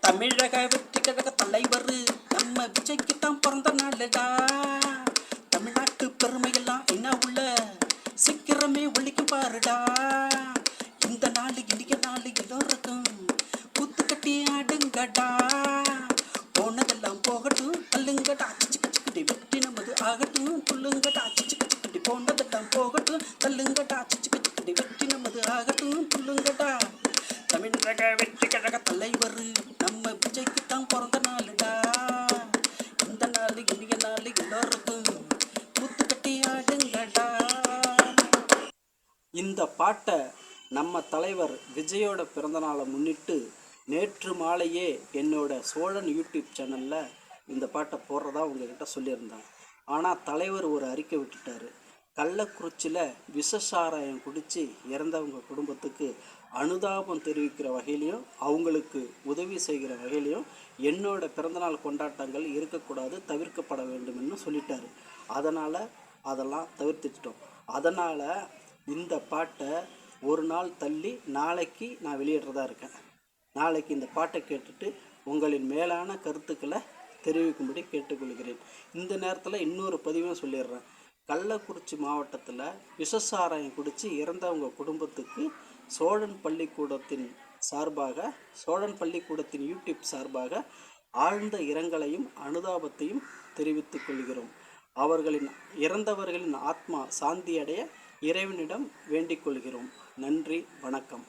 தமிழக வெற்றி கழக தலைவர் நம்ம விஜய்க்கு தான் பிறந்த நாளுடா. தமிழ்நாட்டு பெருமையெல்லாம் என்ன உள்ள? சீக்கிரமே ஒழிக்கும் பாருடா. இந்த நாள் இனிய நாள் எல்லோருக்கும் கூத்து கட்டி ஆடுங்கடா. போனதெல்லாம் போகட்டும் தள்ளுங்கடா. சிக்கு சிக்குடி வெட்டி நமது ஆகட்டும் துள்ளுங்கடா சிக்கு சிக்குடி போனதெல்லாம் போகட்டும் தள்ளுங்க தமிழக வெற்றி கழக தலைவர் நம்ம விஜய்க்கு தான் பிறந்த நாளுடா இந்த நாள் இனிய நாள் எல்லோருக்கும் குத்து கட்டி ஆடுங்கடா இந்த பாட்டை நம்ம தலைவர் விஜயோட பிறந்தநாளை முன்னிட்டு நேற்று மாலையே என்னோட சோழன் யூடியூப் சேனலில் இந்த பாட்டை போடுறதா உங்ககிட்ட சொல்லியிருந்தேன். ஆனால் தலைவர் ஒரு அறிக்கை விட்டுட்டாரு. கள்ளக்குறிச்சியில் விஷ சாராயம் குடித்து இறந்தவங்க குடும்பத்துக்கு அனுதாபம் தெரிவிக்கிற வகையிலையும் அவங்களுக்கு உதவி செய்கிற வகையிலையும் என்னோட பிறந்தநாள் கொண்டாட்டங்கள் இருக்கக்கூடாது தவிர்க்கப்பட வேண்டும்னு சொல்லிட்டாரு. அதனால் அதெல்லாம் தவிர்த்துட்டோம். அதனால் இந்த பாட்டை ஒரு நாள் தள்ளி நாளைக்கு நான் வெளியிடுறதா இருக்கேன். நாளைக்கு இந்த பாட்டை கேட்டுட்டு உங்களின் மேலான கருத்துக்களை தெரிவிக்கும்படி கேட்டுக்கொள்கிறேன். இந்த நேரத்தில் இன்னொரு பதிவும் சொல்லிடுறேன். கள்ளக்குறிச்சி மாவட்டத்தில் விஷசாராயம் குடித்து இறந்தவங்க குடும்பத்துக்கு சோழன் பள்ளிக்கூடத்தின் சார்பாக சோழன் பள்ளிக்கூடத்தின் யூடியூப் சார்பாக ஆழ்ந்த இரங்கலையும் அனுதாபத்தையும் தெரிவித்துக் கொள்கிறோம். அவர்களின் இறந்தவர்களின் ஆத்மா சாந்தியடைய இறைவனிடம் வேண்டிக் கொள்கிறோம். நன்றி வணக்கம்.